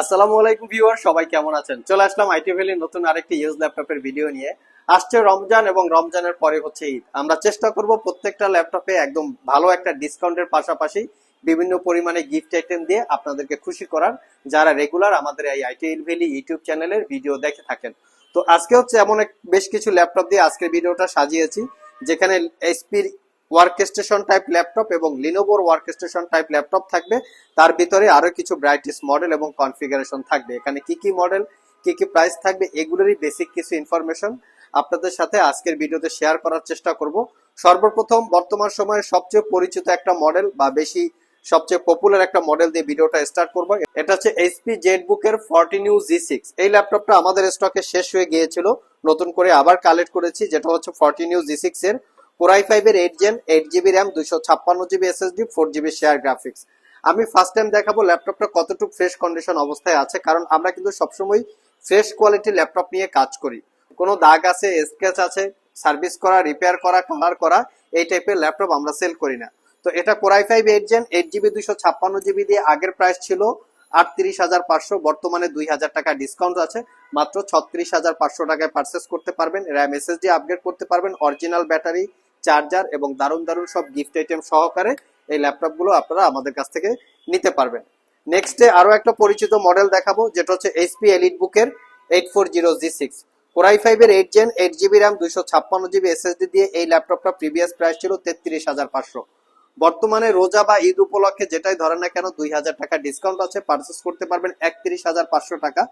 আসসালামু আলাইকুম ভিউয়ার, সবাই কেমন আছেন? চলে আসলাম আইটি ভ্যালির নতুন আরেকটি ইউজ ল্যাপটপের ভিডিও নিয়ে। আসছে রমজান এবং রমজানের পরে হচ্ছে ঈদ। আমরা চেষ্টা করব প্রত্যেকটা ল্যাপটপে একদম ভালো একটা ডিসকাউন্টের পাশাপাশি বিভিন্ন পরিমাণে গিফট আইটেম দিয়ে আপনাদেরকে খুশি করার। যারা রেগুলার আমাদের এই আইটি ভ্যালি ইউটিউব চ্যানেলের ভিডিও দেখে থাকেন। তো আজকে হচ্ছে এমন এক বেশ কিছু ল্যাপটপ দিয়ে আজকের ভিডিওটা সাজিয়েছি, যেখানে এসপির ওয়ার্ক স্টেশন টাইপ ল্যাপটপ এবং লিনোভোর ওয়ার্ক স্টেশন টাইপ ল্যাপটপ থাকবে। তার ভিতরে আরও কিছু ব্রাইটিস মডেল এবং কনফিগারেশন থাকবে। এখানে কি কি মডেল কি কি প্রাইস থাকবে, এগুলোরই বেসিক কিছু ইনফরমেশন আপনাদের সাথে আজকের ভিডিওতে শেয়ার করার চেষ্টা করব। সর্বপ্রথম, বর্তমান সময়ে সবচেয়ে পরিচিত একটা মডেল বা বেশি সবচেয়ে পপুলার একটা মডেল দিয়ে ভিডিওটা স্টার্ট করব। এটা হচ্ছে HP Z U G six এই ল্যাপটপটা আমাদের স্টকে শেষ হয়ে গিয়েছিল। নতুন করে আবার কালেক্ট করেছি, যেটা হচ্ছে ফর্টিন ইউ জি সিক্স এর। কোরাই ফাইভ এর eight gen eight GB RAM দুশো ছাপ্পান্ন GB SSD four GB share graphics আমি ফার্স্ট টাইম দেখাবো ল্যাপটপটা কতটুকু ফ্রেশ কন্ডিশন অবস্থায় আছে, কারণ আমরা কিন্তু সবসময় ফ্রেশ কোয়ালিটির ল্যাপটপ নিয়ে কাজ করি। কোনো দাগ আছে স্ক্র্যাচ আছে সার্ভিস করা রিপেয়ার করা কালার করা, এই টাইপের ল্যাপটপ আমরা সেল করি না। তো এটা core i five eight gen eight GB দুইশো ছাপ্পান্ন জিবি দিয়ে আগের প্রাইস ছিল আটত্রিশ হাজার পাঁচশো, বর্তমানে দুই হাজার টাকা ডিসকাউন্ট আছে। মাত্র ছত্রিশ হাজার পাঁচশো টাকায় পারচেস করতে পারবেন র্যাম এসএসডি আপগ্রেড করতে পারবেন অরিজিনাল ব্যাটারি চার্জার এবং দারুণ দারুণ সব গিফট আইটেম সহকারে এই ল্যাপটপগুলো আপনারা আমাদের কাছ থেকে নিতে পারবেন। নেক্সটে আরও একটা পরিচিত মডেল দেখাবো, যেটা হচ্ছে এইচপি এলিট বুকের eight four zero G six core i five এর eight gen eight GB RAM দুইশো ছাপ্পান্ন জিবি এসএসডি দিয়ে এই ল্যাপটপটা প্রিভিয়াস প্রাইস ছিল তেত্রিশ হাজার পাঁচশো। বর্তমানে রোজা বা ঈদ উপলক্ষে যেটাই ধরেন না কেন, দুই হাজার টাকা ডিসকাউন্ট আছে পারচেস করতে পারবেন একত্রিশ হাজার পাঁচশো টাকা।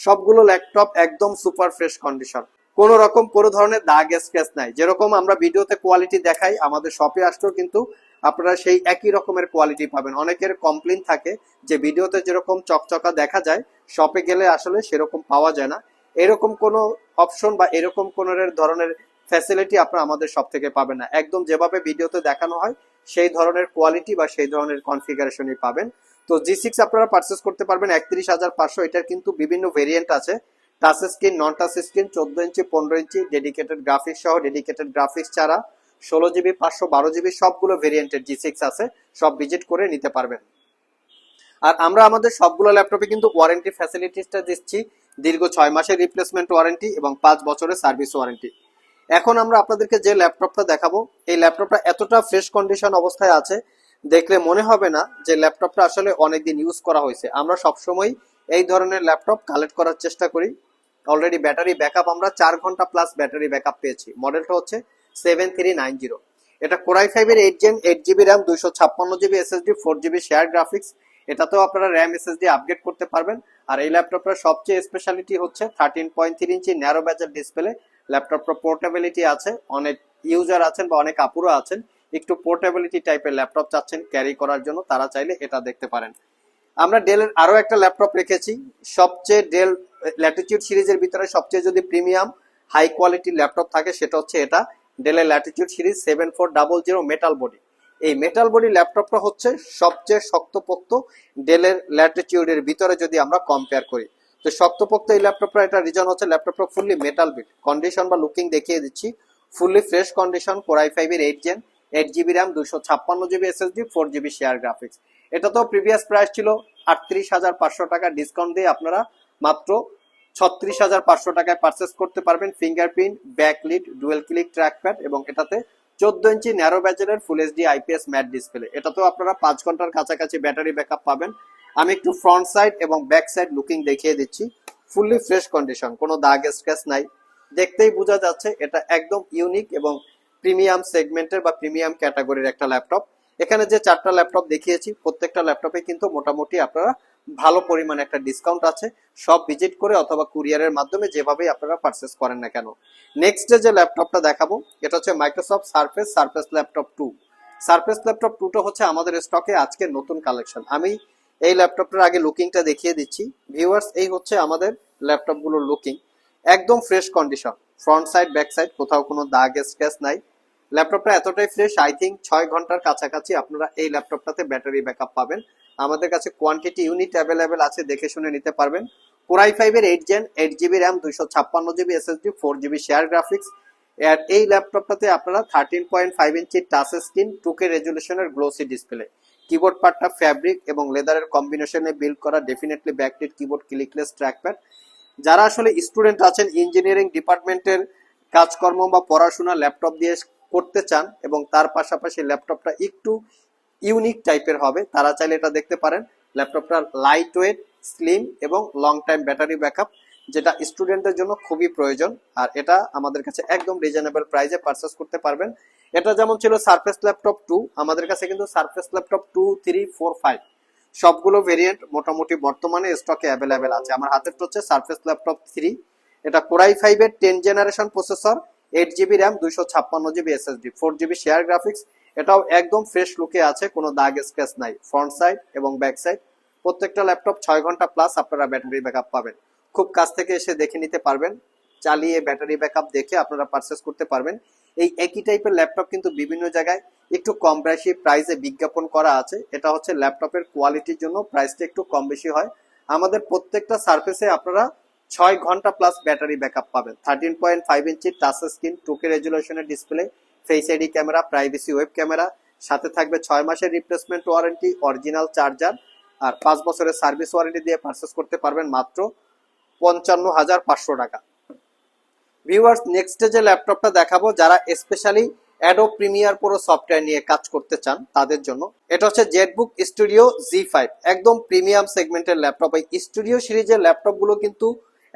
সবগুলো ল্যাপটপ একদম সুপার ফ্রেশ কন্ডিশন কোন রকম কোনো ধরনের দাগ স্ক্র্যাচ নাই। যেরকম আমরা ভিডিওতে কোয়ালিটি দেখাই, আমাদের শপে আসলেও কিন্তু আপনারা সেই একই রকমের কোয়ালিটি পাবেন। অনেকের কমপ্লেন থাকে যে ভিডিওতে যেরকম চকচকা দেখা যায় শপে গেলে আসলে সেরকম পাওয়া যায় না। এরকম কোনো অপশন বা এরকম কোন ধরনের ফ্যাসিলিটি আপনারা আমাদের সব থেকে পাবেন না। একদম যেভাবে ভিডিওতে দেখানো হয়, সেই ধরনের কোয়ালিটি বা সেই ধরনের কনফিগারেশনই পাবেন। তো জি সিক্স আপনারা পারচেস করতে পারবেন একত্রিশ হাজার পাঁচশো, এটার কিন্তু বিভিন্ন ভেরিয়েন্ট আছে। Touch screen, non touch screen, চোদ্দ ইঞ্চি, পনেরো ইঞ্চি ডেডিকেটেড গ্রাফিক্স সহ ডেডিকেটেড গ্রাফিক্স ছাড়া ষোলো জিবি, পাঁচশো বারো জিবি সবগুলো ভেরিয়েন্টের জি সিক্স আছে, সব ভিজিট করে নিতে পারবেন। আর আমরা আমাদের সবগুলো ল্যাপটপে কিন্তু ওয়ারেন্টি ফ্যাসিলিটিসটা দিচ্ছি, দীর্ঘ ছয় মাসের রিপ্লেসমেন্ট ওয়ারেন্টি এবং পাঁচ বছরের সার্ভিস ওয়ারেন্টি এখন আমরা আপনাদেরকে যে ল্যাপটপটা দেখাবো, এই ল্যাপটপটা এতটা ফ্রেশ কন্ডিশন অবস্থায় আছে, দেখলে মনে হবে না যে ল্যাপটপটা আসলে অনেকদিন ইউজ করা হয়েছে। আমরা সবসময় এই ধরনের ল্যাপটপ কালেক্ট করার চেষ্টা করি। অলরেডি ব্যাটারি ব্যাকআপ আমরা চার ঘণ্টা প্লাস ব্যাটারি ব্যাকআপ পেয়েছি। মডেলটা হচ্ছে সেভেন থ্রি নাইন জিরো এটা কোরাই ফাইভের eight gen eight GB RAM দুইশো ছাপ্পান্ন GB SSD four GB share graphics এটাতেও আপনারা র্যাম এসএসডি আপগ্রেড করতে পারবেন। আর এই ল্যাপটপটার সবচেয়ে স্পেশালিটি হচ্ছে থার্টিন পয়েন্ট থ্রি ইঞ্চি ন্যারো ব্যাচের ডিসপ্লে ল্যাপটপটা পোর্টেবিলিটি আছে, অনেক ইউজার আছেন বা অনেক আপুরো আছেন। একটু পোর্টেবিলিটি টাইপের ল্যাপটপ চাচ্ছেন ক্যারি করার জন্য, তারা চাইলে এটা দেখতে পারেন। আমরা ডেলের আরও একটা ল্যাপটপ রেখেছি। সবচেয়ে ডেল ল্যাটিটিউড সিরিজের ভিতরে সবচেয়ে যদি প্রিমিয়াম হাই কোয়ালিটির ল্যাপটপ থাকে, সেটা হচ্ছে এটা ডেলের latitude series seven four double zero metal body এই মেটাল বডি ল্যাপটপটা হচ্ছে সবচেয়ে শক্তপোক্ত ডেলের ল্যাটিটিউডের ভিতরে যদি আমরা কম্পেয়ার করি। তো শক্তপোক্ত এই ল্যাপটপটা এটা রিজন হচ্ছে ল্যাপটপটা ফুললি মেটাল বিট কন্ডিশন বা লুকিং দেখিয়ে দিচ্ছি। Fully fresh condition core i ফাইভের eight gen eight GB RAM দুশো ছাপ্পান্ন GB SSD four GB share graphics এটা তো প্রিভিয়াস প্রাইস ছিল আটত্রিশ হাজার পাঁচশো টাকা ডিসকাউন্ট দিয়ে আপনারা মাত্র ছত্রিশ হাজার পাঁচশো টাকায় পারচেস করতে পারবেন fingerprint backlit dual click trackpad এবং এটাতে চোদ্দ ইঞ্চি narrow ব্যাজেলের full HD IPS matte display এটাতেও আপনারা পাঁচ ঘণ্টার কাছাকাছি ব্যাটারি ব্যাকআপ পাবেন। আমি একটু ফ্রন্ট সাইড এবং ব্যাক সাইড লুকিং দেখিয়ে দিচ্ছি। ফুললি ফ্রেশ কন্ডিশন কোনো দাগ স্ক্র্যাচ নাই। দেখতেই বোঝা যাচ্ছে এটা একদম ইউনিক এবং প্রিমিয়াম সেগমেন্টের বা প্রিমিয়াম ক্যাটাগরির একটা ল্যাপটপ এখানে যে চারটা ল্যাপটপ দেখিয়েছি, প্রত্যেকটা ল্যাপটপে কিন্তু মোটামুটি আপনারা ভালো পরিমাণে একটা ডিসকাউন্ট আছে। সব ভিজিট করে অথবা কুরিয়ারের মাধ্যমে যেভাবেই আপনারা পারচেস করেন না কেন। নেক্সট যে ল্যাপটপটা দেখাবো, এটা হচ্ছে Microsoft Surface Surface laptop two Surface laptop টুটা হচ্ছে আমাদের স্টকে আজকে নতুন কালেকশন আমি এই ল্যাপটপটার আগে লুকিংটা দেখিয়ে দিচ্ছি। ভিউয়ার্স এই হচ্ছে আমাদের ল্যাপটপগুলোর লুকিং একদম fresh condition front side back side কোথাও কোনো দাগ স্ক্র্যাচ নাই। ল্যাপটপটা এতটাই ফ্রেশ আই থিঙ্ক ছয় ঘণ্টার কাছাকাছি আপনারা এই ল্যাপটপটাতে ব্যাটারি ব্যাকআপ পাবেন। আমাদের কাছে কোয়ান্টিটি ইউনিট অ্যাভেলেবেল আছে, দেখে শুনে নিতে পারবেন। কোরাই ফাইভের eight gen eight GB RAM দুইশো ছাপ্পান্ন GB SSD four GB share graphics আর এই ল্যাপটপটাতে আপনারা thirteen point five inch touch screen two K রেজুলেশনের glossy display keyboard পার্টটা ফ্যাব্রিক এবং লেদারের কম্বিনেশনে বিল্ড করা definitely backlit keyboard clickless trackpad যারা আসলে স্টুডেন্ট আছেন ইঞ্জিনিয়ারিং ডিপার্টমেন্টের কাজকর্ম বা পড়াশোনা ল্যাপটপ দিয়ে করতে চান এবং তার পাশাপাশি ল্যাপটপটা একটু ইউনিক টাইপের হবে, তারা চাইলে এটা দেখতে পারেন। ল্যাপটপটা লাইট ওয়েট স্লিম এবং লং টাইম ব্যাটারি ব্যাকআপ যেটা স্টুডেন্টদের জন্য খুবই প্রয়োজন। আর এটা আমাদের কাছে একদম রিজনেবল প্রাইসে পারচেস করতে পারবেন। এটা যেমন ছিল সারফেস ল্যাপটপ টু আমাদের কাছে কিন্তু Surface laptop two three four five সবগুলো ভেরিয়েন্ট মোটামুটি বর্তমানে স্টকে অ্যাভেলেবেল আছে। আমার হাতের হচ্ছে সারফেস ল্যাপটপ থ্রি এটা কোরাই ফাইভের ten generation processor eight GB RAM দুইশো ছাপ্পান্ন GB SSD four GB share graphics এটাও একদম ফ্রেশ লুকে আছে, কোনো দাগ স্ক্র্যাচ নাই ফ্রন্ট সাইড এবং ব্যাক সাইড প্রত্যেকটা ল্যাপটপ ছয় ঘণ্টা প্লাস আপনারা ব্যাটারি ব্যাকআপ পাবেন। খুব কাছ থেকে এসে দেখে নিতে পারবেন, চালিয়ে ব্যাটারি ব্যাকআপ দেখে আপনারা পারচেস করতে পারবেন। এই একই টাইপের ল্যাপটপ কিন্তু বিভিন্ন জায়গায় একটু কম বেশি প্রাইসে বিজ্ঞাপন করা আছে। এটা হচ্ছে ল্যাপটপের কোয়ালিটির জন্য প্রাইসটা একটু কম বেশি হয়। আমাদের প্রত্যেকটা সার্ফেসে আপনারা ছয় ঘণ্টা প্লাস ব্যাটারি ব্যাকআপ পাবেন। থার্টিন পয়েন্ট ফাইভ ইঞ্চি টাচ স্ক্রিন টুকে রেজুলেশনের display face ID camera privacy web camera সাথে থাকবে ছয় মাসের রিপ্লেসমেন্ট ওয়ারেন্টি অরিজিনাল চার্জার আর পাঁচ বছরের সার্ভিস ওয়ারেন্টি দিয়ে পারচেস করতে পারবেন মাত্র পঞ্চান্ন হাজার পাঁচশো টাকা। ভিউয়ার্স নেক্সট যে ল্যাপটপটা দেখাবো, যারা specially Adobe Premiere Pro software নিয়ে কাজ করতে চান, তাদের জন্য। এটা হচ্ছে জেটবুক স্টুডিও জি ফাইভ একদম প্রিমিয়াম সেগমেন্টের ল্যাপটপ এই স্টুডিও সিরিজের ল্যাপটপগুলো কিন্তু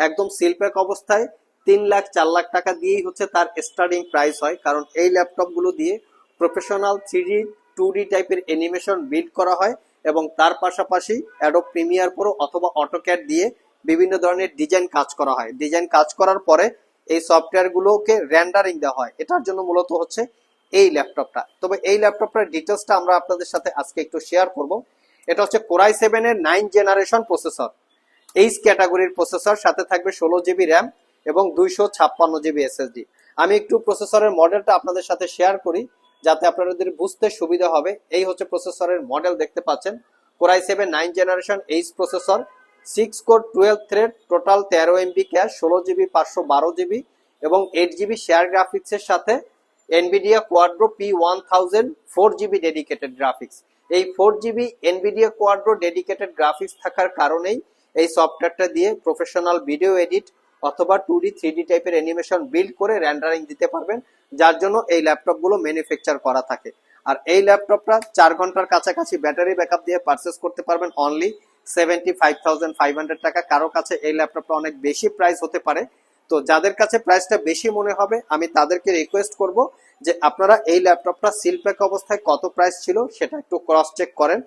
একদম সিলপ্যাক অবস্থায় তিন লাখ, চার লাখ টাকা দিয়েই হচ্ছে তার স্টার্টিং প্রাইস হয়। কারণ এই ল্যাপটপগুলো দিয়ে professional three D two D টাইপের অ্যানিমেশন বিল্ড করা হয় এবং তার পাশাপাশি অ্যাডো প্রিমিয়ার প্রো অথবা অটোক্যাড দিয়ে বিভিন্ন ধরনের ডিজাইন কাজ করা হয়। ডিজাইন কাজ করার পরে এই সফটওয়্যার গুলোকে র্যান্ডারিং দেওয়া হয়। এটার জন্য মূলত হচ্ছে এই ল্যাপটপটা। তবে এই ল্যাপটপটার ডিটেলসটা আমরা আপনাদের সাথে আজকে একটু শেয়ার করব। এটা হচ্ছে কোরাই সেভেন এর নাইন জেনারেশন প্রসেসর এইচ ক্যাটাগরির প্রসেসর, সাথে থাকবে ষোলো জিবি র্যাম এবং দুইশো ছাপ্পান্ন জিবি এসএসডি। আমি একটু প্রসেসরের মডেলটা আপনাদের সাথে শেয়ার করি, যাতে আপনাদের বুঝতে সুবিধা হবে। এই হচ্ছে প্রসেসরের মডেল দেখতে পাচ্ছেন। Core i seven nine generation H processor six core twelve thread total তেরো এমবি ক্যাশ ষোলো জিবি, পাঁচশো বারো জিবি এবং এইট জিবি শেয়ার গ্রাফিক্সের সাথে Nvidia Quadro P one thousand four GB dedicated graphics এই four GB Nvidia Quadro dedicated graphics থাকার কারণেই এই সফটওয়্যারটা দিয়ে প্রফেশনাল ভিডিও এডিট অথবা টু ডি থ্রি ডি টাইপের অ্যানিমেশন বিল্ড করে র্যান্ডারিং দিতে পারবেন, যার জন্য এই ল্যাপটপগুলো ম্যানুফ্যাকচার করা থাকে। আর এই ল্যাপটপটা চার ঘণ্টার কাছাকাছি ব্যাটারি ব্যাকআপ দিয়ে পারচেস করতে পারবেন only seventy five thousand five hundred টাকা। কারও কাছে এই ল্যাপটপটা অনেক বেশি প্রাইস হতে পারে। তো যাদের কাছে প্রাইসটা বেশি মনে হবে, আমি তাদেরকে রিকোয়েস্ট করব যে আপনারা এই ল্যাপটপটা সিলপ্যাক অবস্থায় কত প্রাইস ছিল সেটা একটু ক্রস চেক করেন।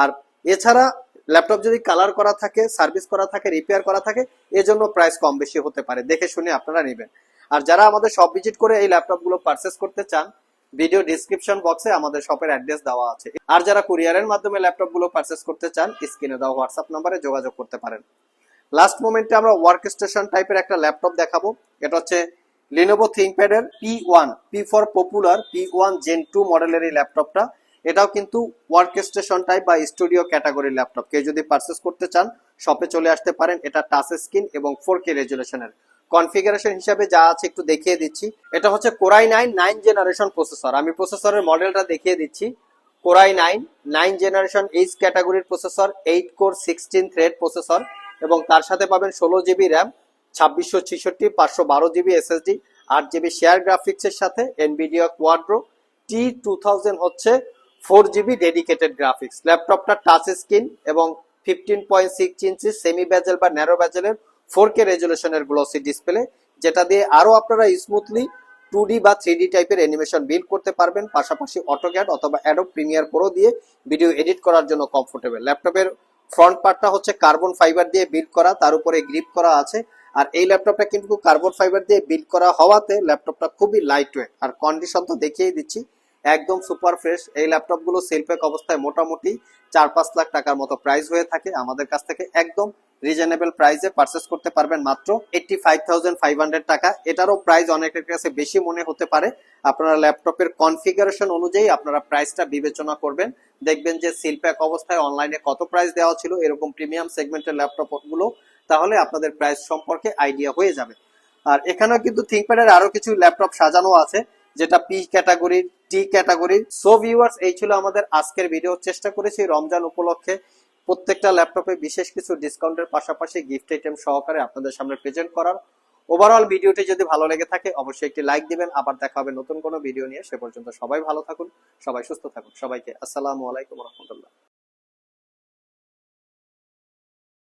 আর এছাড়া ল্যাপটপ যদি কালার করা থাকে, সার্ভিস করা থাকে রিপেয়ার করা থাকে, এজন্য প্রাইস কম বেশি হতে পারে। দেখে শুনে আপনারা নেবেন। আর যারা আমাদের শপ ভিজিট করে এই ল্যাপটপগুলো পারচেস করতে চান ভিডিও ডিসক্রিপশন বক্সে আমাদের শপের অ্যাড্রেস দেওয়া আছে। আর যারা কুরিয়ারের মাধ্যমে ল্যাপটপগুলো পারচেস করতে চান স্ক্রিনে দেওয়া হোয়াটসঅ্যাপ নাম্বারে যোগাযোগ করতে পারেন। লাস্ট মোমেন্টে আমরা ওয়ার্ক স্টেশন টাইপের একটা ল্যাপটপ দেখাবো। এটা হচ্ছে লিনোভো থিঙ্কপ্যাড এর P one P for popular P one gen two মডেলের এই ল্যাপটপটা। এটাও কিন্তু ওয়ার্ক স্টেশন টাইপ বা স্টুডিও ক্যাটাগরি ল্যাপটপ কেউ যদি পারচেস করতে চান শপে চলে আসতে পারেন। এটা টাচ স্ক্রিন এবং ফোর কে রেজুলেশনের কনফিগারেশন হিসাবে যা আছে একটু দেখিয়ে দিচ্ছি। এটা হচ্ছে core i nine nine generation processor আমি প্রসেসরের মডেলটা দেখিয়ে দিচ্ছি। Core i nine nine generation H ক্যাটাগরির processor eight core sixteen thread processor এবং তার সাথে পাবেন ষোলো জিবি র্যাম ছাব্বিশশো ছিষট্টি, পাঁচশো বারো জিবি এসএসডি আট জিবি শেয়ার গ্রাফিক্সের সাথে Nvidia Quadro T two thousand হচ্ছে ফোর জিবি ডেডিকেটেড গ্রাফিক্স ল্যাপটপটা টাচ স্ক্রিন এবং fifteen point six inch semi bezel বা ন্যারো ব্যাজেলের ফোর কে রেজুলেশনের গ্লোসি ডিসপ্লে যেটা দিয়ে আরও আপনারা স্মুথলি টু ডি বা থ্রি টাইপের অ্যানিমেশন বিল্ড করতে পারবেন, পাশাপাশি অটোক্যাড অথবা অ্যাডো প্রিমিয়ার প্রো দিয়ে ভিডিও এডিট করার জন্য কমফোর্টেবল ল্যাপটপের ফ্রন্ট পার্টটা হচ্ছে কার্বন ফাইবার দিয়ে বিল্ড করা, তার উপরে গ্রিপ করা আছে। আর এই ল্যাপটপটা কিন্তু কার্বন ফাইবার দিয়ে বিল্ড করা হওয়াতে ল্যাপটপটা খুবই লাইট ওয়েট আর কন্ডিশন তো দেখিয়েই দিচ্ছি একদম সুপার ফ্রেশ। এই ল্যাপটপগুলো সেলফেক অবস্থায় মোটামুটি চার পাঁচ লাখ টাকার মতো প্রাইস হয়ে থাকে। আমাদের কাছ থেকে একদম রিজনেবল প্রাইসে পারচেস করতে পারবেন মাত্র eighty five thousand five hundred টাকা। এটারও প্রাইস অনেকের কাছে বেশি মনে হতে পারে। আপনারা ল্যাপটপের কনফিগারেশন অনুযায়ী আপনারা প্রাইসটা বিবেচনা করবেন। দেখবেন যে সিলপ্যাক অবস্থায় অনলাইনে কত প্রাইস দেওয়া ছিল এরকম প্রিমিয়াম সেগমেন্টের ল্যাপটপগুলো তাহলে আপনাদের প্রাইস সম্পর্কে আইডিয়া হয়ে যাবে। আর এখানেও কিন্তু থিঙ্কপ্যাডের আরও কিছু ল্যাপটপ সাজানো আছে, যেটা পি ক্যাটাগরির টি ক্যাটাগরি। সো ভিউয়ার্স এই ছিল আমাদের আজকের ভিডিও চেষ্টা করেছি রমজান উপলক্ষে প্রত্যেকটা ল্যাপটপে বিশেষ কিছু ডিসকাউন্টের পাশাপাশি গিফট আইটেম সহকারে আপনাদের সামনে প্রেজেন্ট করার। ওভারঅল ভিডিওটি যদি ভালো লেগে থাকে, অবশ্যই একটি লাইক দিবেন। আবার দেখা হবে নতুন কোনো ভিডিও নিয়ে। সে পর্যন্ত সবাই ভালো থাকুন, সবাই সুস্থ থাকুন। সবাইকে আসসালামু আলাইকুম রহমতুল্লাহ।